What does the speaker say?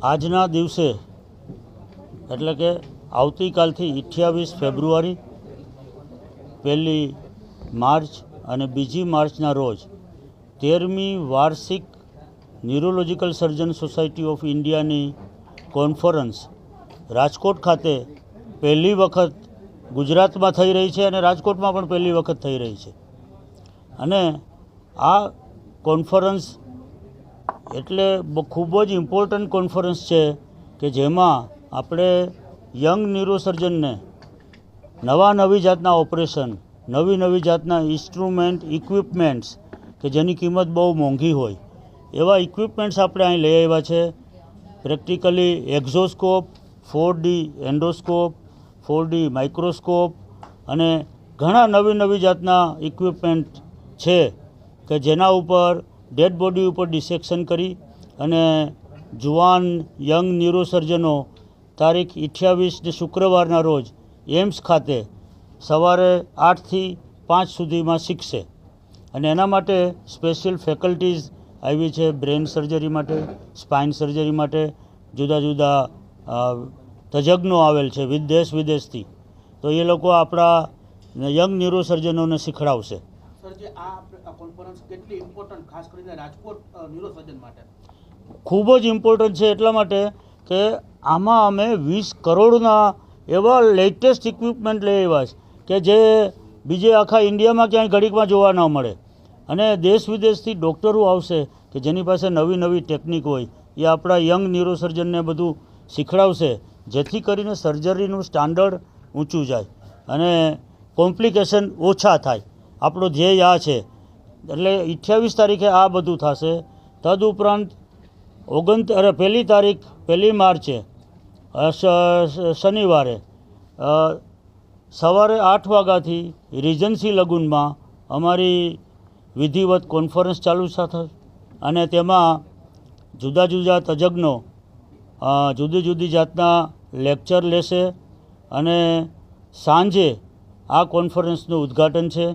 આજના દિવસે, એટલે કે આવતીકાલથી અઠ્યાવીસ ફેબ્રુઆરી, પહેલી માર્ચ અને બીજી માર્ચના રોજ તેરમી વાર્ષિક ન્યુરોલોજીકલ સર્જન સોસાયટી ઓફ ઇન્ડિયાની કોન્ફરન્સ રાજકોટ ખાતે પહેલી વખત ગુજરાતમાં થઈ રહી છે અને રાજકોટમાં પણ પહેલી વખત થઈ રહી છે. અને આ કોન્ફરન્સ એટલે ખૂબ જ ઇમ્પોર્ટન્ટ કોન્ફરન્સ છે કે જેમાં આપણે યંગ ન્યુરોસર્જનને નવા નવી જાતના ઓપરેશન નવી નવી જાતના ઇન્સ્ટ્રુમેન્ટ ઇક્વિપમેન્ટ્સ કે જેની કિંમત બહુ મોંઘી હોય, એવા ઇક્વિપમેન્ટ્સ આપણે અહીં લઈ આવ્યા છે. Practically exoscope four D endoscope four D microscope અને ઘણા નવી નવી જાતના ઇક્વિપમેન્ટ છે કે જેના ઉપર ડેડ બોડી ઉપર ડિસેક્શન કરી અને જુવાન, યંગ ન્યુરોસર્જનો તારીખ અઠ્યાવીસ શુક્રવારના રોજ એમ્સ ખાતે સવારે આઠથી પાંચ સુધીમાં શીખશે. અને એના માટે સ્પેશિયલ ફેકલ્ટીઝ આવી છે બ્રેન સર્જરી માટે સ્પાઇન સર્જરી માટે. જુદા જુદા તજજ્ઞો આવેલ છે વિદેશ વિદેશથી. તો એ લોકો આપણા યંગ ન્યુરોસર્જનોને શીખડાવશે. ખૂબ જ ઇમ્પોર્ટન્ટ છે એટલા માટે કે આમાં અમે વીસ કરોડના એવા લેટેસ્ટ ઇક્વિપમેન્ટ લઈ આવ્યા છે, કે જે બીજે આખા ઇન્ડિયામાં ક્યાંય ઘડીકમાં જોવા ન મળે. અને દેશ વિદેશથી ડૉક્ટરો આવશે કે જેની પાસે નવી નવી ટેકનિક હોય, એ આપણા યંગ ન્યુરોસર્જનને બધું શીખડાવશે, જેથી કરીને સર્જરીનું સ્ટાન્ડર્ડ ઊંચું જાય અને કોમ્પ્લિકેશન ઓછા થાય. આપણો ધ્યેય આ છે. એટલે અઠ્યાવીસ તારીખે આ બધું થશે. તદુપરાંત ઓગણ અરે પહેલી તારીખ પહેલી માર્ચે શનિવારે સવારે આઠ વાગ્યાથી રિજન્સી લગુનમાં અમારી વિધિવત કોન્ફરન્સ ચાલુ થશે. અને તેમાં જુદા જુદા તજજ્ઞો જુદી જુદી જાતના લેક્ચર લેશે અને સાંજે આ કોન્ફરન્સનું ઉદ્ઘાટન છે.